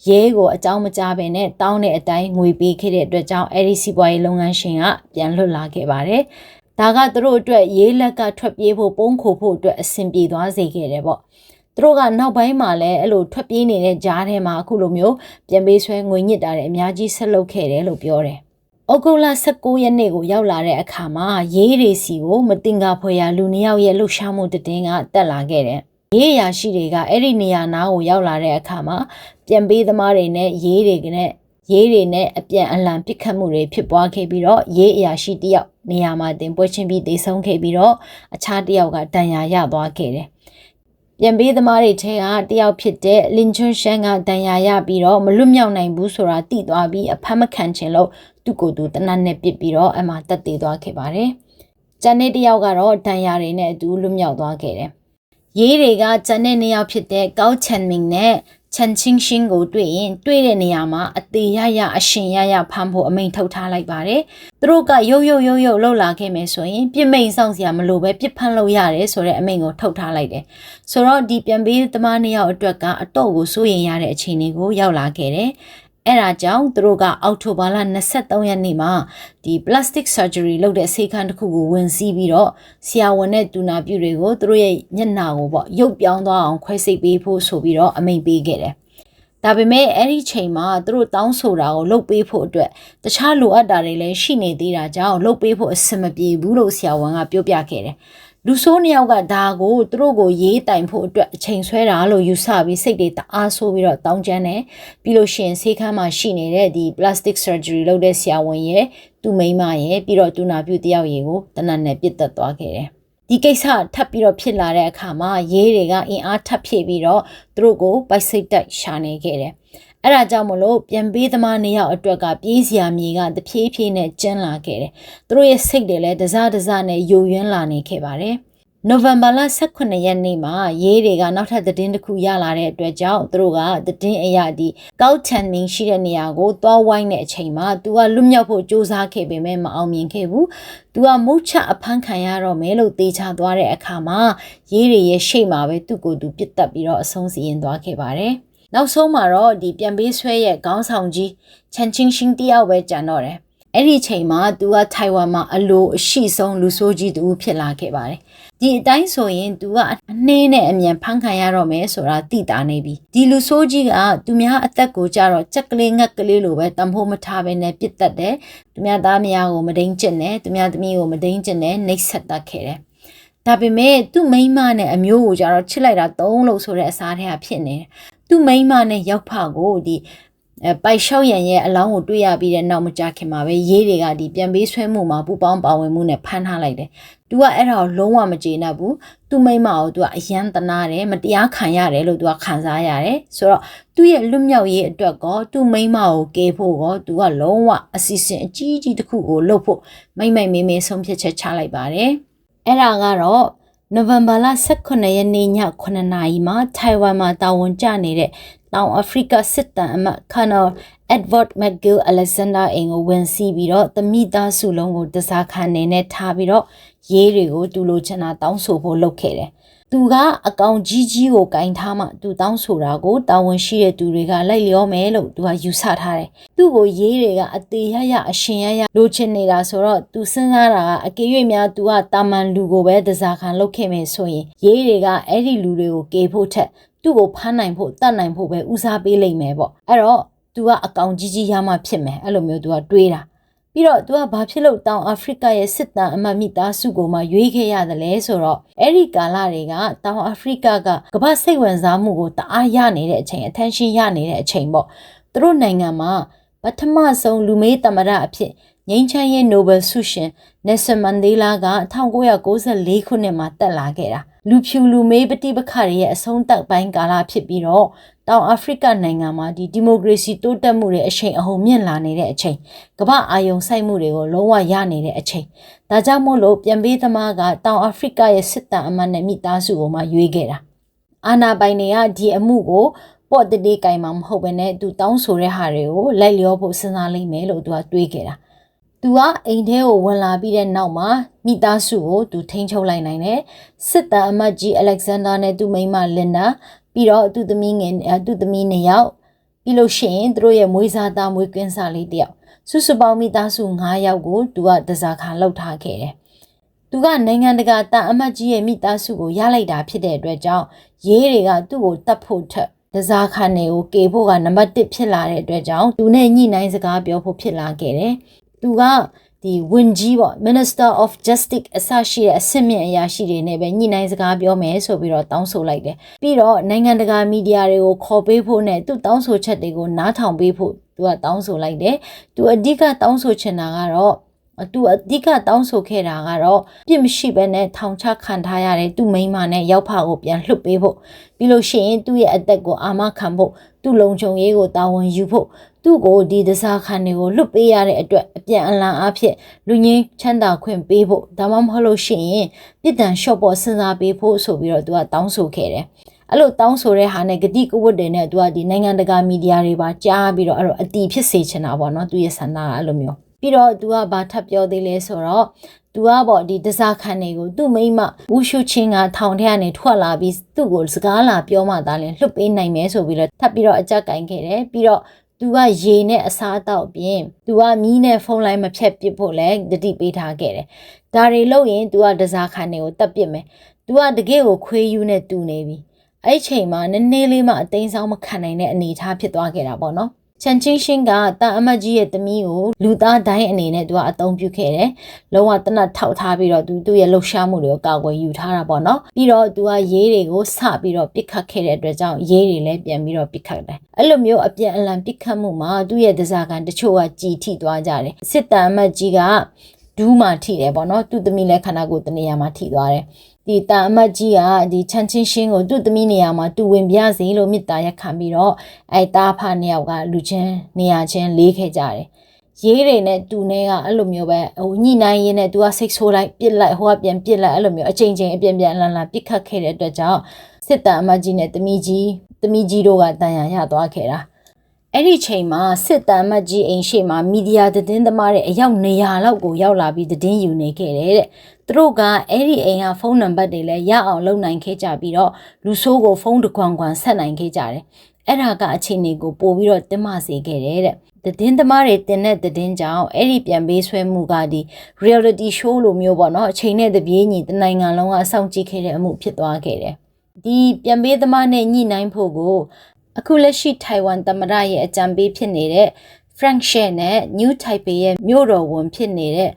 ရဲကိုအကြောင်းမကြားဘဲနဲ့တောင်းတဲ့အတိုင်းငွေပေးခဲ့တဲ့အတွက်ကြောင့်အဲဒီစီးပွားရေးလုပ်ငန်းရှင်ကပြန်လွတ်လာခဲ့ပါတယ်။ ဒါကသူတို့အတွက်ရေးလက်ကထွက်ပြေးဖို့ပုံခိုဖို့အတွက်အဆင်ပြေသွားစေခဲ့တယ်ပေါ့သူတို့ကနောက်ပိုင်းမှာလည်းအဲ့လိုထွက်ပြေးနေတဲ့ကြားထဲမှာအခုလိုမျိုးပြန်ပေးဆွဲငွေညစ်တာတွေအများကြီးဆက်လုပ်ခဲ့တယ်လို့ပြောတယ်။ဩဂုတ်လ19ရက်နေ့ကိုရောက်လာတဲ့အခါမှာရေးတွေစီကိုမတင်ကာဖွယ်ရာလူနှစ်ယောက်ရဲ့လှုပ်ရှားမှုတည်င်းကတက်လာခဲ့တယ်။ရေးရာရှိတွေကအဲ့ဒီနေရာနားကိုရောက်လာတဲ့အခါမှာပြန်ပေးသမားတွေနဲ့ရေးတွေနဲ့ ရေးတွေနဲ့အပြန်အလှန်ပစ်ခတ်မှုတွေဖြစ်ပွားခဲ့ပြီးတော့ရေးအရာရှိတယောက်နေရာမှာတင်ပွဲချင်းပြီးတေဆုံးခဲ့ပြီးတော့အခြားတယောက်ကဒဏ်ရာရသွားခဲ့တယ်။ပြန်ပေးသမားတွေထဲကတယောက်ဖြစ်တဲ့လင်ချွန်းရှန်ကဒဏ်ရာရပြီးတော့မလွတ်မြောက်နိုင်ဘူးဆိုတာသိသွားပြီးအဖမ်းမခံချင်လို့သူ့ကိုယ်သူတနတ်နဲ့ပစ်ပြီးတော့အမှတက်သေးသွားခဲ့ပါတယ်။ကျန်တဲ့တယောက်ကတော့ဒဏ်ရာတွေနဲ့အတူလွတ်မြောက်သွားခဲ့တယ်။ရေးတွေကကျန်တဲ့နှစ်ယောက်ဖြစ်တဲ့ကောက်ချန်မင်နဲ့ ချန်ချင်းရှင်းကိုတွေ့ရင်တွေ့တဲ့နေရာမှာအသေးရရအရှင်ရရဖမ်းဖို့အမိန်ထုတ်ထားလိုက်ပါတယ်။သူတို့ကရုပ်ရုပ်ရုပ်ရုပ်လှုပ်လာခဲ့မယ်ဆိုရင်ပြစ်မိန်ဆောင်စရာမလိုပဲပြစ်ဖမ်းလို့ရတယ်ဆိုတဲ့အမိန်ကိုထုတ်ထားလိုက်တယ်။ဆိုတော့ဒီပြန်ပေးသမားနှစ်ယောက်အတွက်ကအတော့ကိုစိုးရင်ရတဲ့အခြေအနေကိုရောက်လာခဲ့တယ် အဲ့ဒါကြောင့်သူတို့ကအောက်တိုဘာလ23ရက်နေ့မှာဒီ plastic surgery လုပ်တဲ့ဆေးခန်းတစ်ခုကိုဝင်စီးပြီးတော့ဆရာဝန်နဲ့တူနာပြုတွေကိုသူတို့ရဲ့မျက်နှာကိုပေါ့ရုပ်ပြောင်းသွားအောင်ခွဲစိတ်ပေးဖို့ဆိုပြီးတော့အမိန့်ပေးခဲ့တယ်။ဒါပေမဲ့အဲ့ဒီချိန်မှာသူတို့တောင်းဆိုတာကိုလုပ်ပေးဖို့အတွက်တခြားလိုအပ်တာတွေလည်းရှိနေသေးတာကြောင့်လုပ်ပေးဖို့အဆင်မပြေဘူးလို့ဆရာဝန်ကပြောပြခဲ့တယ်။ လူဆိုးနှစ်ယောက်ကဒါကိုသူတို့ကိုရေးတိုင်ဖို့အတွက်အချိန်ဆွဲတာလို့ယူဆပြီးစိတ်တွေတအားဆိုးပြီးတော့တောင်းကျမ်းတယ်ပြီးလို့ရှိရင်ဆေးခန်းမှာရှိနေတဲ့ဒီ plastic surgery လုပ်တဲ့ဆရာဝန်ရဲ့သူ့မိန်းမရဲ့ပြီးတော့တူနာပြုတယောက်ရေကိုတနတ်နဲ့ပြစ်တက်သွားခဲ့တယ်ဒီကိစ္စထပ်ပြီးတော့ဖြစ်လာတဲ့အခါမှာရေးတွေကအင်အားထပ်ဖြည့်ပြီးတော့သူတို့ကိုပိုက်စိတ်တိုက်ရှာနေခဲ့တယ် အဲ့ဒါကြောင့်မလို့ပြန်ပေးသမားနှစ်ယောက်အတွက်ကပြေးစရာမြေကတဖြည်းဖြည်းနဲ့ကျန်းလာခဲ့တယ်။သူတို့ရဲ့စိတ်တွေလည်းတစတစနဲ့ယိုယွင်းလာနေခဲ့ပါတယ်။နိုဝင်ဘာလ18ရက်နေ့မှာရေးတွေကနောက်ထပ်သတင်းတစ်ခုရလာတဲ့အတွက်ကြောင့်သူတို့ကသတင်းအရာဒီကောက်ချန်မင်းရှိတဲ့နေရာကိုသွားဝိုင်းတဲ့အချိန်မှာသူကလွတ်မြောက်ဖို့ကြိုးစားခဲ့ပေမဲ့မအောင်မြင်ခဲ့ဘူး။သူကမုတ်ချအဖမ်းခံရတော့မယ်လို့တေချာသွားတဲ့အခါမှာရေးတွေရဲ့ရှိတ်မှာပဲသူ့ကိုယ်သူပြစ်တက်ပြီးတော့အဆုံးစီရင်သွားခဲ့ပါတယ်။ နောက်ဆုံးမှာတော့ဒီပြန်ပေးဆွဲရဲ့ခေါင်းဆောင်ကြီးချန်ချင်းရှင်းတယောက်ပဲကြံတော့တယ်အဲ့ဒီချိန်မှာသူကထိုင်ဝမ်မှာအလိုအရှိဆုံးလူဆိုးကြီးတူဖြစ်လာခဲ့ပါတယ်ဒီအတိုင်းဆိုရင်သူကအနှင်းနဲ့အမြန်ဖမ်းခံရတော့မယ်ဆိုတာသိတာနေပြီဒီလူဆိုးကြီးကသူများအသက်ကိုကြတော့ကြက်ကလေးငက်ကလေးလိုပဲတံဖိုးမထားဘဲနဲ့ပြစ်တက်တယ်သူများသားမယားကိုမဒိန်ကျင်တယ်သူများသမီးကိုမဒိန်ကျင်တယ်နှိပ်ဆက်တတ်ခဲ့တယ်ဒါပေမဲ့သူ့မိန်းမနဲ့အမျိုးကိုကြတော့ချစ်လိုက်တာသုံးလို့ဆိုတဲ့အစားထဲကဖြစ်နေတယ် သူ့မိန်းမနဲ့ရောက်ဖကိုဒီအဲပိုက်လျှောက်ရံရဲ့အလောင်းကိုတွေ့ရပြီးတဲ့နောက်မကြခင်မှာပဲရေးတွေကဒီပြန်ပေးဆွဲမှုမှာပူပေါင်းပါဝင်မှုနဲ့ဖမ်းထားလိုက်တယ်။ तू ကအဲ့ဒါကိုလုံးဝမကျေနပ်ဘူး။ तू မိန်းမကို तू ကအယမ်းတနာတယ်မတရားခံရတယ်လို့ तू ကခံစားရတယ်။ဆိုတော့သူ့ရဲ့လွတ်မြောက်ရေးအတွက်ကောသူ့မိန်းမကိုကယ်ဖို့ကော तू ကလုံးဝအစီအစဉ်အကြီးကြီးတစ်ခုကိုလုပ်ဖို့မိမ့်မိတ်မေးမေးဆုံးဖြတ်ချက်ချလိုက်ပါတယ်။အဲ့ဒါကတော့ နိုဝင်ဘာလ18ရက်နေ့ည9နာရီမှာထိုင်ဝမ်မှာတာဝန်ကျနေတဲ့တောင်အာဖရိကစစ်တမ်းအမတ် Colonel Edward McGill Alexander အင်ကိုဝင်စီးပြီးတော့တမိသားစုလုံးကိုတစားခံနေနဲ့ထားပြီးတော့ရေးတွေကိုတူလိုချင်တာတောင်းဆိုဖို့လုပ်ခဲ့တယ်။ သူကအကောင်ကြီးကြီးကိုကင်ထားမှသူတောင်းဆိုတာကိုတာဝန်ရှိတဲ့သူတွေကလိုက်လျောမယ်လို့သူကယူဆထားတယ်။သူ့ကိုရေးတွေကအသေးရရအရှင်ရရလိုချင်နေတာဆိုတော့သူစဉ်းစားတာကအကေ၍များသူကတာမန်လူကိုပဲတစားခံလုပ်ခဲ့မယ်ဆိုရင်ရေးတွေကအဲ့ဒီလူတွေကိုကေဖို့ထက်သူ့ကိုဖမ်းနိုင်ဖို့တတ်နိုင်ဖို့ပဲဦးစားပေးလိမ့်မယ်ပေါ့အဲ့တော့ तू ကအကောင်ကြီးကြီးရမှဖြစ်မယ်အဲ့လိုမျိုး तू ကတွေးတာ ပြီးတော့ तू ကဘာဖြစ်လို့တောင်အာဖရိကရဲ့စစ်တမ်းအမတ်မိသားစုကိုမှရွေးခဲ့ရတယ်လဲဆိုတော့အဲ့ဒီကာလတွေကတောင်အာဖရိကကကမ္ဘာစိတ်ဝင်စားမှုကိုတအားရနေတဲ့အချိန် attention ရနေတဲ့အချိန်ပေါ့သူတို့နိုင်ငံမှာပထမဆုံးလူမေးသမရအဖြစ်ငိမ့်ချမ်းရဲ့ Nobel ဆုရှင် Nelson Mandela က1994ခုနှစ်မှာတက်လာခဲ့တာ လူဖြူလူမေးပဋိပက္ခတွေရဲ့အဆုံးသတ်ပိုင်းကာလဖြစ်ပြီးတော့တောင်အာဖရိကနိုင်ငံမှာဒီဒီမိုကရေစီတိုးတက်မှုတွေအချိန်အဟုန်မြင့်လာနေတဲ့အချိန်ကမ္ဘာအာယုံစိုက်မှုတွေကိုလုံးဝရနေတဲ့အချိန်ဒါကြောင့်မို့လို့ပြန်ပေးသမားကတောင်အာဖရိကရဲ့စစ်တပ်အမတ်နဲ့မိသားစုကိုမှရွေးခဲ့တာအာနာပိုင်တွေကဒီအမှုကိုပေါ့တတိကင်မှာမဟုတ်ဘဲနဲ့သူတောင်းဆိုတဲ့ဟာတွေကိုလိုက်လျောဖို့စဉ်းစားလိမ့်မယ်လို့သူကတွေးခဲ့တာ သူကအိမ်ထဲကိုဝင်လာပြီးတဲ့နောက်မှာမိသားစုကိုသူထိန်းချုပ်လိုက်နိုင်တယ်စစ်တပ်အမတ်ကြီးအလက်ဇန်ဒါနဲ့သူမိန်းမလင်ဒါပြီးတော့သူသမီးငယ်သူသမီးနှစ်ယောက်ပြီးလို့ရှိရင်သူတို့ရဲ့မွေးစားသားမွေးကင်းစားလေးတယောက်စုစုပေါင်းမိသားစု9ယောက်ကိုသူကတစားခါလောက်ထားခဲ့တယ်သူကနိုင်ငံတကာတာအမတ်ကြီးရဲ့မိသားစုကိုရလိုက်တာဖြစ်တဲ့အတွက်ကြောင့်ရေးတွေကသူ့ကိုတတ်ဖို့ထက်တစားခါနေကိုကေဖို့ကနံပါတ်1ဖြစ်လာတဲ့အတွက်ကြောင့်သူနဲ့ညှိနှိုင်းစကားပြောဖို့ဖြစ်လာခဲ့တယ် သူကဒီဝန်ကြီးပေါ့ Minister of Justice အစရှိတဲ့အဆင့်မြင့်အရာရှိတွေနဲ့ပဲညှိနှိုင်းစကားပြောမယ်ဆိုပြီးတော့တောင်းဆိုလိုက်တယ်ပြီးတော့နိုင်ငံတကာမီဒီယာတွေကိုခေါ်ပေးဖို့နဲ့သူတောင်းဆိုချက်တွေကိုနားထောင်ပေးဖို့သူကတောင်းဆိုလိုက်တယ်သူအဓိကတောင်းဆိုချင်တာကတော့ သူအဓိကတောင်းဆိုခဲ့တာကတော့ပြစ်မရှိဘဲနဲ့ထောင်ချခံထားရတဲ့သူ့မိန်းမနဲ့ရောက်ဖကိုပြန်လွှတ်ပေးဖို့ပြီးလို့ရှိရင်သူ့ရဲ့အသက်ကိုအာမခံဖို့သူ့လုံခြုံရေးကိုတာဝန်ယူဖို့သူ့ကိုဒီတစားခံတွေကိုလွတ်ပေးရတဲ့အတွက်အပြန်အလှန်အားဖြင့်လူငင်းချမ်းသာခွင့်ပေးဖို့ဒါမှမဟုတ်လို့ရှိရင်ပြည်တန်ရှော့ပေါ်စဉ်းစားပေးဖို့ဆိုပြီးတော့သူကတောင်းဆိုခဲ့တယ်အဲ့လိုတောင်းဆိုတဲ့ဟာနဲ့ဂတိကဝတ်တွေနဲ့သူကဒီနိုင်ငံတကာမီဒီယာတွေပါကြားပြီးတော့အဲ့တော့အတီဖြစ်စေချင်တာပေါ့နော်သူရဲ့ဆန္ဒကအဲ့လိုမျိုး ပြီးတော့သူကဘာထပ်ပြောသေးလဲဆိုတော့သူကပေါ့ဒီတစားခံတွေကိုသူ့မိမဝူရှုချင်းကထောင်ထဲကနေထွက်လာပြီးသူ့ကိုစကားလာပြောမှသာလင်လွတ်ပေးနိုင်မယ်ဆိုပြီးတော့ထပ်ပြီးတော့အကြက်ကင်ခဲ့တယ်ပြီးတော့သူကရေနဲ့အစားအသောက်ပြင်သူကမီးနဲ့ဖုန်းလိုင်းမဖြတ်ပစ်ဖို့လည်းတတိပေးထားခဲ့တယ်။ဒါတွေလုပ်ရင်သူကတစားခံတွေကိုတက်ပစ်မယ်။ तू ကတကယ့်ကိုခွေးယူနဲ့တူနေပြီ။အဲ့ချိန်မှာနည်းနည်းလေးမှအသိမ်းဆောင်မခံနိုင်တဲ့အနေအထားဖြစ်သွားခဲ့တာပေါ့နော်။ ချန်ချင်းရှင်းကတာအမတ်ကြီးရဲ့သမီးကိုလူသားတိုင်းအနေနဲ့သူကအသုံးပြုခဲ့တယ်။လုံးဝတနတ်ထောက်ထားပြီးတော့သူသူ့ရဲ့လှုပ်ရှားမှုတွေကိုကာကွယ်ယူထားတာပေါ့နော်။ပြီးတော့သူကရေးတွေကိုစပြီးတော့ပြစ်ခတ်ခဲ့တဲ့အတွက်ကြောင့်ရေးတွေလည်းပြန်ပြီးတော့ပြစ်ခတ်တယ်။အဲ့လိုမျိုးအပြန်အလှန်ပြစ်ခတ်မှုမှာသူ့ရဲ့ဒဇာကန်တချို့ကကြည်ထိသွားကြတယ်။စစ်တမ်းအမတ်ကြီးကဒူးမှထိတယ်ပေါ့နော်။သူ့သမီးလည်းခန္ဓာကိုယ်တနေရာမှာထိသွားတယ်။ ဒီတာအမတ်ကြီးကဒီချန်ချင်းရှင်းကိုသူ့သမီးနေရာမှာတူဝင်ပြစေလို့မေတ္တာရက်ခံပြီးတော့အဲတာဖနှစ်ယောက်ကလူချင်းနေရာချင်းလေးခဲ့ကြတယ်ရေးတွေနဲ့တူနေကအဲ့လိုမျိုးပဲဟိုညှိနှိုင်းရင်းနဲ့ तू ကစိတ်ဆိုးလိုက်ပြစ်လိုက်ဟိုကပြန်ပြစ်လိုက်အဲ့လိုမျိုးအချိန်ချင်းအပြန်ပြန်လန်လန်ပြစ်ခတ်ခဲ့တဲ့အတွက်ကြောင့်စစ်တမ်းအမတ်ကြီးနဲ့တမီကြီးတမီကြီးတို့ကတန်ရာရသွားခဲ့တာအဲ့ဒီချိန်မှာစစ်တမ်းမတ်ကြီးအိမ်ရှိမှာမီဒီယာသတင်းသမားတွေအယောက်200လောက်ကိုရောက်လာပြီးသတင်းယူနေခဲ့တယ်တဲ့ သူတို့ကအဲ့ဒီအိမ်ကဖုန်းနံပါတ်တွေလည်းရအောင်လုပ်နိုင်ခဲ့ကြပြီးတော့လူဆိုးကိုဖုန်းတကွန်ကွန်ဆက်နိုင်ခဲ့ကြတယ်အဲ့ဒါကအခြေအနေကိုပို့ပြီးတော့တင်မစေခဲ့တယ်တဲ့သတင်းသမားတွေတင်တဲ့သတင်းကြောင့်အဲ့ဒီပြန်ပေးဆွဲမှုကဒီ reality show လိုမျိုးပေါ့နော်အချိန်နဲ့တပြေးညီတနိုင်ငံလုံးကအဆောင်ကြည့်ခဲ့တဲ့အမှုဖြစ်သွားခဲ့တယ်ဒီပြန်ပေးသမားနဲ့ညှိနှိုင်းဖို့ကိုအခုလက်ရှိထိုင်ဝမ်သမ္မတရဲ့အကြံပေးဖြစ်နေတဲ့ Frank Shen နဲ့ New Taipei ရဲ့မြို့တော်ဝန်ဖြစ်နေတဲ့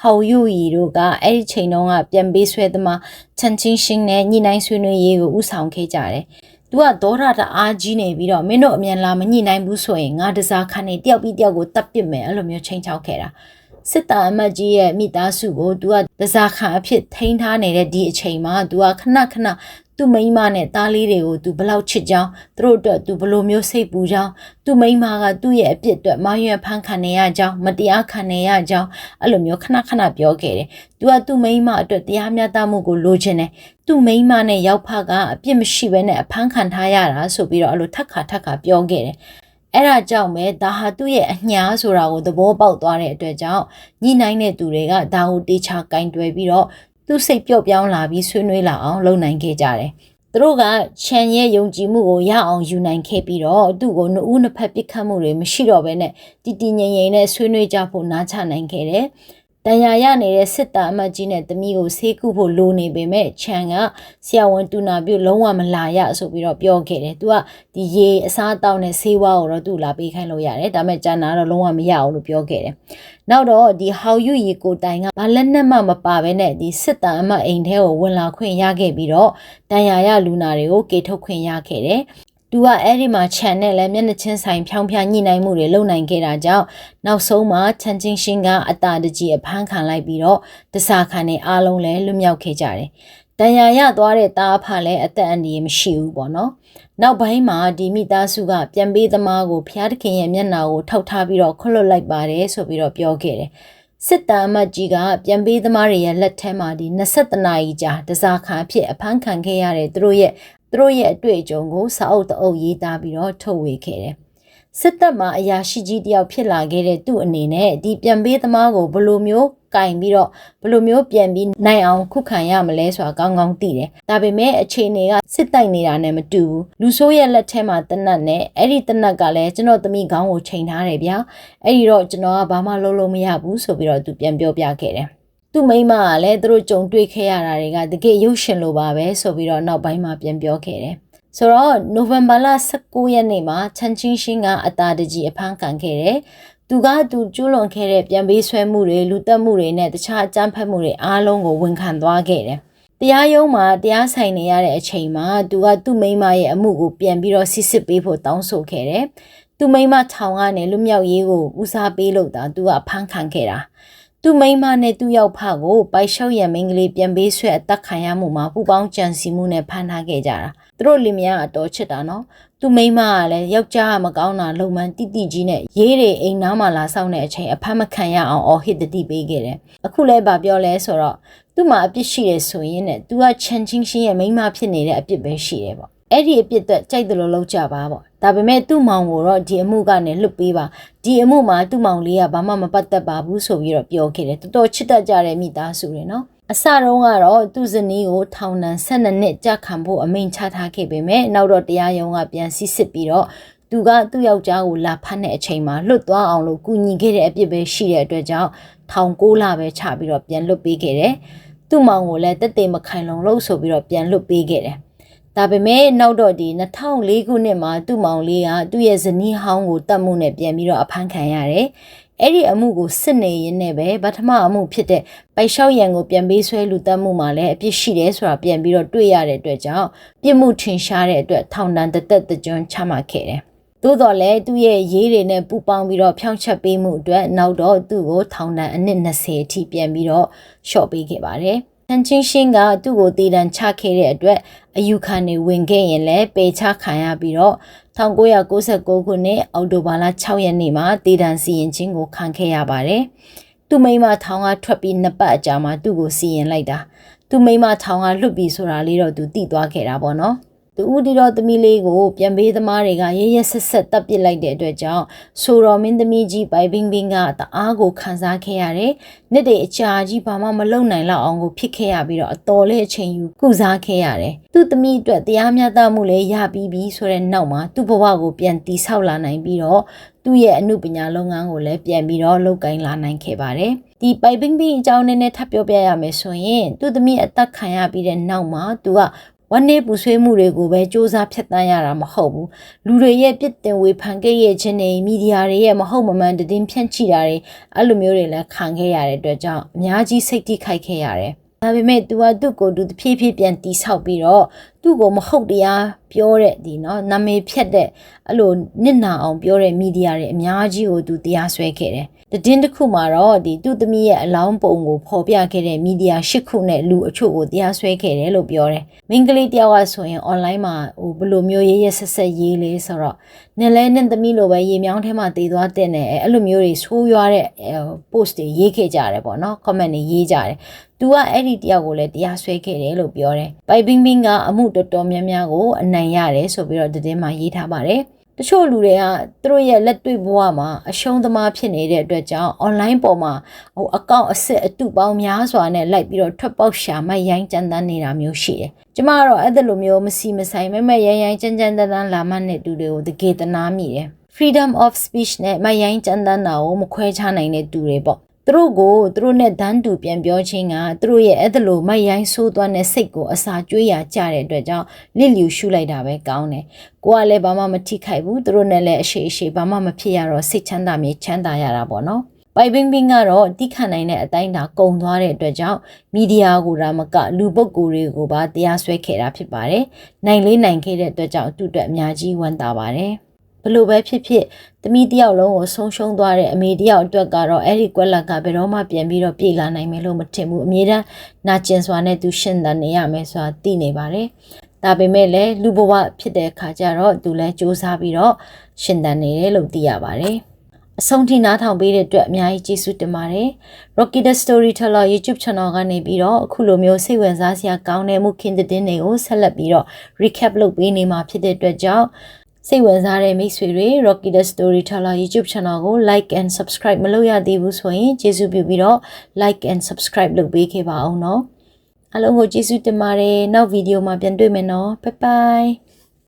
ဟောင်ယူရီတို့ကအဲ့ဒီချိန်တုန်းကပြန်ပေးဆွဲသမားချန်ချင်းရှင်းနဲ့ညှိနှိုင်းဆွေးနွေးရေးကိုဥဆောင်ခဲ့ကြတယ်။ "तू ကဒေါရတအားကြီးနေပြီးတော့မင်းတို့အမြန်လာမညှိနှိုင်းဘူးဆိုရင်ငါတစားခါနေတယောက်ပြီးတယောက်ကိုတပ်ပစ်မယ် အဲ့လိုမျိုးချိန်ချောက်ခဲ့တာ။ စစ်တာအမတ်ကြီးရဲ့မိသားစုကို तू ကဒဇာခံအဖြစ်ထိန်းထားနေတဲ့ဒီအချိန်မှာ तू ကခဏခဏသူ့မိန်းမနဲ့သားလေးတွေကို तू ဘလောက်ချစ်ကြောင်းသူတို့အတွက် तू ဘလို့မျိုးစိတ်ပူကြောင်းသူ့မိန်းမကသူ့ရဲ့အပြစ်အတွက်မရွံ့ဖန်ခံနေရကြောင်းမတရားခံနေရကြောင်းအဲ့လိုမျိုးခဏခဏပြောခဲ့တယ်။ तू ကသူ့မိန်းမအတွက်တရားမျှတမှုကိုလိုချင်တယ်။သူ့မိန်းမနဲ့ရောက်ဖကအပြစ်မရှိဘဲနဲ့အဖမ်းခံထားရတာဆိုပြီးတော့အဲ့လိုထက်ခါထက်ခါပြောခဲ့တယ်။ အဲ့ဒါကြောင့်ပဲဒါဟာသူ့ရဲ့အညာဆိုတာကိုသဘောပေါက်သွားတဲ့အတွက်ကြောင့်ညှိနှိုင်းတဲ့သူတွေကဒါကိုတေချာကင်တွယ်ပြီးတော့သူ့စိတ်ပျော့ပြောင်းလာပြီးဆွေးနွေးလာအောင်လုပ်နိုင်ခဲ့ကြတယ်။သူတို့ကချန်ရဲ့ယုံကြည်မှုကိုရအောင်ယူနိုင်ခဲ့ပြီးတော့သူ့ကိုနှစ်ဦးနှစ်ဖက်ပြစ်ခတ်မှုတွေမရှိတော့ဘဲနဲ့တည်တည်ငြိမ်ငြိမ်နဲ့ဆွေးနွေးကြဖို့နားချနိုင်ခဲ့တယ်။ တန်ရာရနေတဲ့စစ်တာအမတ်ကြီးနဲ့တမီးကိုဆေးကုဖို့လိုနေပေမဲ့ချန်ကဆရာဝန်တူနာပြုလုံးဝမလာရဆိုပြီးတော့ပြောခဲ့တယ်။ तू ကဒီရေအစားအသောက်နဲ့ဆေးဝါးကိုတော့သူ့လာပေးခိုင်းလို့ရတယ်။ဒါပေမဲ့ကျန်တာတော့လုံးဝမရအောင်လို့ပြောခဲ့တယ်။နောက်တော့ဒီဟောက်ယူရီကိုတိုင်ကဘာလက်နက်မှမပါဘဲနဲ့ဒီစစ်တမ်းအမအိမ်ထဲကိုဝင်လာခွင့်ရခဲ့ပြီးတော့တန်ရာရလူနာတွေကိုကေထုတ်ခွင့်ရခဲ့တယ် သူကအဲ့ဒီမှာခြံနဲ့လည်းမျက်နှာချင်းဆိုင်ဖြောင်းဖြားညှိနှိုင်းမှုတွေလုပ်နိုင်ခဲ့တာကြောင့်နောက်ဆုံးမှာချန်ချင်းရှင်းကအတာတကြီးအဖမ်းခံလိုက်ပြီးတော့တစားခံနေအားလုံးလည်းလွတ်မြောက်ခဲ့ကြတယ်။တန်ရာရသွားတဲ့တာအဖလည်းအသက်အန္တရာယ်မရှိဘူးပေါ့နော်။နောက်ပိုင်းမှာဒီမိသားစုကပြန်ပေးသမားကိုဖျားသခင်ရဲ့မျက်နှာကိုထောက်ထားပြီးတော့ခွတ်လွတ်လိုက်ပါတယ်ဆိုပြီးတော့ပြောခဲ့တယ်။စစ်တမ်းအမတ်ကြီးကပြန်ပေးသမားတွေရဲ့လက်ထဲမှာဒီ20နာရီကြာတစားခံအဖြစ်အဖမ်းခံခဲ့ရတဲ့သူတို့ရဲ့ သူတို့ရဲ့အတွေ့အကြုံကိုစာအုပ်တအုပ်ရေးသားပြီးတော့ထုတ်ဝေခဲ့တယ်။စစ်တပ်မှာအရာရှိကြီးတယောက်ဖြစ်လာခဲ့တဲ့သူ့အနေနဲ့ဒီပြန်ပေးသမားကိုဘလိုမျိုးကင်ပြီးတော့ဘလိုမျိုးပြန်ပြီးနိုင်အောင်ခုခံရမလဲဆိုတာကောင်းကောင်းသိတယ်။ဒါပေမဲ့အခြေအနေကစစ်တိုက်နေတာနဲ့မတူဘူး။လူဆိုးရဲ့လက်ထဲမှာတနတ်နဲ့အဲ့ဒီတနတ်ကလည်းကျွန်တော်သမီးခေါင်းကိုချိန်ထားတယ်ဗျာ။အဲ့ဒီတော့ကျွန်တော်ကဘာမှလုပ်လို့မရဘူးဆိုပြီးတော့သူပြန်ပြောပြခဲ့တယ်။ သူ့မိမကလည်းသူတို့ကြုံတွေ့ခဲ့ရတာတွေကတကယ်ရုပ်ရှင်လိုပါပဲဆိုပြီးတော့နောက်ပိုင်းမှာပြန်ပြောခဲ့တယ်။ဆိုတော့နိုဝင်ဘာလ19ရက်နေ့မှာချန်ချင်းရှင်းကအတာတကြီးအဖမ်းခံခဲ့တယ်။သူကသူကျူးလွန်ခဲ့တဲ့ပြန်ပေးဆွဲမှုတွေလူတက်မှုတွေနဲ့တခြားအကြမ်းဖက်မှုတွေအားလုံးကိုဝန်ခံသွားခဲ့တယ်။တရားရုံးမှာတရားဆိုင်နေရတဲ့အချိန်မှာသူကသူ့မိမရဲ့အမှုကိုပြန်ပြီးတော့စစ်စစ်ပေးဖို့တောင်းဆိုခဲ့တယ်။သူ့မိမထောင်ကနေလွမြောက်ရေးကိုဦးစားပေးလို့တာသူကအဖမ်းခံခဲ့တာ။ သူ့မိန်းမနဲ့သူ့ယောက်ဖကိုပိုက်လျှောက်ရံမိန်းကလေးပြန်ပေးဆွဲအသက်ခံရမှုမှာပူပေါင်းကြံစီမှုနဲ့ဖမ်းထားခဲ့ကြတာသူတို့လင်မယားအတော်ချစ်တာနော်သူ့မိန်းမကလည်းယောက်ျားကမကောင်းတာလုံမှန်တိတိကြီးနဲ့ရေးတွေအိမ်နားမှာလာဆောင်တဲ့အချိန်အဖမ်းမခံရအောင်အော်ဟစ်တတိပေးခဲ့တယ်အခုလည်းဗာပြောလဲဆိုတော့သူ့မှာအပြစ်ရှိတယ်ဆိုရင်နဲ့သူကချန်ချင်းရှင်းရဲ့မိန်းမဖြစ်နေတဲ့အပြစ်ပဲရှိတယ်ပေါ့အဲ့ဒီအပြစ်သက်ကြိုက်တယ်လို့လောက်ကြပါပေါ့ ဒါပေမဲ့သူ့မောင်ကိုတော့ဒီအမှုကနေလွတ်ပေးပါဒီအမှုမှာသူ့မောင်လေးကဘာမှမပတ်သက်ပါဘူးဆိုပြီးတော့ပြောခဲ့တယ်တော်တော်ချစ်တတ်ကြတဲ့မိသားစုတွေနော်အစတုန်းကတော့သူ့ဇနီးကိုထောင်ဒဏ်12နှစ်ကြာခံဖို့အမိန့်ချထားခဲ့ပေမဲ့နောက်တော့တရားရုံးကပြန်စစ်စစ်ပြီးတော့သူကသူ့ယောက်ျားကိုလာဖမ်းတဲ့အချိန်မှာလွတ်သွားအောင်လို့ကူညီခဲ့တဲ့အပြစ်ပဲရှိတဲ့အတွက်ကြောင့်ထောင်6လပဲချပြီးတော့ပြန်လွတ်ပေးခဲ့တယ်။သူ့မောင်ကိုလည်းတက်တေမခိုင်လုံလို့ဆိုပြီးတော့ပြန်လွတ်ပေးခဲ့တယ်။ ဒါပေမဲ့နောက်တော့ဒီ2004ခုနှစ်မှာသူ့မောင်လေးကသူ့ရဲ့ဇနီးဟောင်းကိုတတ်မှုနဲ့ပြန်ပြီးတော့အဖမ်းခံရတယ်။အဲ့ဒီအမှုကိုစစ်နေရင်းနဲ့ပဲပထမအမှုဖြစ်တဲ့ပိုက်လျှောက်ရံကိုပြန်ပေးဆွဲလူတတ်မှုမှာလည်းအပြစ်ရှိတယ်ဆိုတာပြန်ပြီးတော့တွေ့ရတဲ့အတွက်ကြောင့်ပြစ်မှုထင်ရှားတဲ့အတွက်ထောင်ဒဏ်တစ်သက်တစ်ကျွန်းချမှတ်ခဲ့တယ်။သို့တော်လည်းသူ့ရဲ့ရေးတွေနဲ့ပူပေါင်းပြီးတော့ဖြောင်းချက်ပေးမှုအတွက်နောက်တော့သူ့ကိုထောင်ဒဏ်အနည်း20အထိပြန်ပြီးတော့လျှော့ပေးခဲ့ပါတယ်။ တန်ချင်းရှင်းကသူ့ကိုတည်တံချခဲ့တဲ့အတွက်အယူခံတွေဝင်ခဲ့ရင်လည်းပေချခံရပြီးတော့1996ခုနှစ်အောက်တိုဘာလ6ရက်နေ့မှာတည်တံစီရင်ခြင်းကိုခံခဲ့ရပါတယ်။သူ့မိမထောင်ကထွက်ပြီးနှစ်ပတ်အကြာမှာသူ့ကိုစီရင်လိုက်တာ။သူ့မိမထောင်ကလွတ်ပြီးဆိုတာလေးတော့သူသိသွားခဲ့တာပေါ့နော်။ တူဦးဒီတော်သမီးလေးကိုပြန်ပေးသမားတွေကရရဆက်ဆက်တပ်ပစ်လိုက်တဲ့အတွက်ကြောင့်ဆိုတော်မင်းသမီးကြီးပိုင်ပင်းပင်းကတအားကိုခံစားခဲ့ရတယ်။နှစ်တည်းအကြာကြီးဘာမှမလုပ်နိုင်လောက်အောင်ကိုဖြစ်ခဲ့ရပြီးတော့အတော်လေးအချိန်ယူကုစားခဲ့ရတယ်။သူ့သမီးအတွက်တရားမျှတမှုလည်းရပြီးပြီဆိုတဲ့နောက်မှာသူ့ဘဝကိုပြန်တီဆောက်လာနိုင်ပြီးတော့သူ့ရဲ့အမှုပညာလုပ်ငန်းကိုလည်းပြန်ပြီးတော့လုပ်ကိုင်လာနိုင်ခဲ့ပါတယ်။ဒီပိုင်ပင်းပင်းအကြောင်းနည်းနည်းထပ်ပြောပြရမယ်ဆိုရင်သူ့သမီးအသက်ခံရပြီးတဲ့နောက်မှာသူက ဝမ်းနည်းပူဆွေးမှုတွေကိုပဲစ조사ဖြတ်တန်းရတာမဟုတ်ဘူးလူတွေရဲ့ပြစ်တင်ဝေဖန်ခဲ့ရခြင်းတွေမီဒီယာတွေရဲ့မဟုတ်မမှန်တည်င်းဖြန့်ချိတာတွေအဲ့လိုမျိုးတွေလည်းခံခဲ့ရတဲ့အတွက်ကြောင့်အများကြီးစိတ်ထိခိုက်ခဲ့ရတယ်ဒါပေမဲ့ तू ကသူ့ကိုယ်သူတဖြည်းဖြည်းပြန်တီးဆောက်ပြီးတော့ သူ့ကိုမဟုတ်တရားပြောတဲ့ဒီနော်နာမည်ဖြတ်တဲ့အဲ့လိုနစ်နာအောင်ပြောတဲ့မီဒီယာတွေအများကြီးကိုသူတရားစွဲခဲ့တယ် တည်င်းတစ်ခုမှာတော့ဒီသူ့သမီးရဲ့အလောင်းပုံကိုဖော်ပြခဲ့တဲ့မီဒီယာ၈ခုနဲ့လူအချို့ကိုတရားစွဲခဲ့တယ်လို့ပြောတယ်။မင်းကလေးတယောက်ကဆိုရင် online မှာဟိုဘယ်လိုမျိုးရေးရဆက်ဆက်ရေးလေဆိုတော့နည်းလဲနဲ့သမီးလိုပဲရေမြောင်းထဲမှာတည်သွားတဲ့နဲ့အဲ့လိုမျိုးတွေဆိုးရွားတဲ့ post တွေရေးခဲ့ကြတယ်ပေါ့နော် comment တွေရေးကြတယ်။ तू ကအဲ့ဒီတယောက်ကိုလည်းတရားစွဲခဲ့တယ်လို့ပြောတယ်။ပိုင်ပင်းပင်းကအမှုတော်တော်များများကိုအနိုင်ရတယ်ဆိုပြီးတော့သတင်းမှာရေးထားပါတယ်။ တချို့လူတွေကသူတို့ရဲ့လက်တွေ့ဘဝမှာအရှုံးသမားဖြစ်နေတဲ့အတွက်ကြောင့် online ပေါ်မှာဟိုအကောင့်အစစ်အတုပေါင်းများစွာနဲ့လိုက်ပြီးတော့ထွက်ပေါက်ရှာမရိုင်းကြမ်းတမ်းနေတာမျိုးရှိတယ်။ကျမကတော့အဲ့ဒါလိုမျိုးမစီမဆိုင်မဲမဲရိုင်းရိုင်းကြမ်းကြမ်းတမ်းတမ်းလာမှတဲ့သူတွေကိုတကယ်တနာမိတယ်။ freedom of speech နဲ့မရိုင်းကြမ်းတမ်းတာကိုမခွဲခြားနိုင်တဲ့သူတွေပေါ့ သူတို့ကိုသူတို့နဲ့ဒန်းတူပြန်ပြောချင်းကသူတို့ရဲ့အဲ့ဒါလိုမိုက်ရိုင်းဆိုးသွားတဲ့စိတ်ကိုအစာကျွေးရကြတဲ့အတွက်ကြောင့်လစ်လျူရှုလိုက်တာပဲကောင်းတယ်။ကိုကလည်းဘာမှမထိခိုက်ဘူးသူတို့နဲ့လည်းအရှိအရှိဘာမှမဖြစ်ရတော့စိတ်ချမ်းသာမြေချမ်းသာရတာပေါ့နော်။ပိုင်ပင်းပင်းကတော့တိခတ်နိုင်တဲ့အတိုင်းဒါကုံသွားတဲ့အတွက်ကြောင့်မီဒီယာကိုဒါမကလူပုဂ္ဂိုလ်တွေကိုပါတရားစွဲခဲ့တာဖြစ်ပါတယ်။နိုင်လေးနိုင်ခဲ့တဲ့အတွက်ကြောင့်သူ့အတွက်အများကြီးဝမ်းသာပါတယ်။ဘ လို့ပဲဖြစ်ဖြစ်သမီးတယောက်လုံးကိုဆုံးရှုံးသွားတဲ့အမေတယောက်အတွက်ကတော့အဲ့ဒီကွက်လက်ကဘယ်တော့မှပြန်ပြီးတော့ပြေလာနိုင်မယ်လို့မထင်ဘူးအမြဲတမ်းနာကျင်စွာနဲ့သူရှင်းတန်နေရမယ်ဆိုတာသိနေပါတယ်ဒါပေမဲ့လည်းလူဘဝဖြစ်တဲ့အခါကျတော့သူလည်းစူးစမ်းပြီးတော့ရှင်းတန်နေတယ်လို့သိရပါတယ်အဆုံးထိနားထောင်ပေးတဲ့အတွက်အများကြီးကျေးဇူးတင်ပါတယ်။ Rocky the Storyteller YouTube Channel ကနေပြီးတော့အခုလိုမျိုးစိတ်ဝင်စားစရာကောင်းတဲ့မှုခင်းတဲ့တင်တွေကိုဆက်လက်ပြီးတော့ recap လုပ်ပေးနေမှာဖြစ်တဲ့အတွက်ကြောင့် စိတ်ဝင်စားတဲ့မိတ်ဆွေတွေ Rocky the Storyteller YouTube Channel ကို like and subscribe မလုပ်ရသေးဘူးဆိုရင်ကျေးဇူးပြုပြီးတော့ like and subscribe လုပ်ပေးခဲ့ပါအောင်နော်အားလုံးကိုကျေးဇူးတင်ပါတယ်နောက်ဗီဒီယိုမှာပြန်တွေ့မယ်နော် bye bye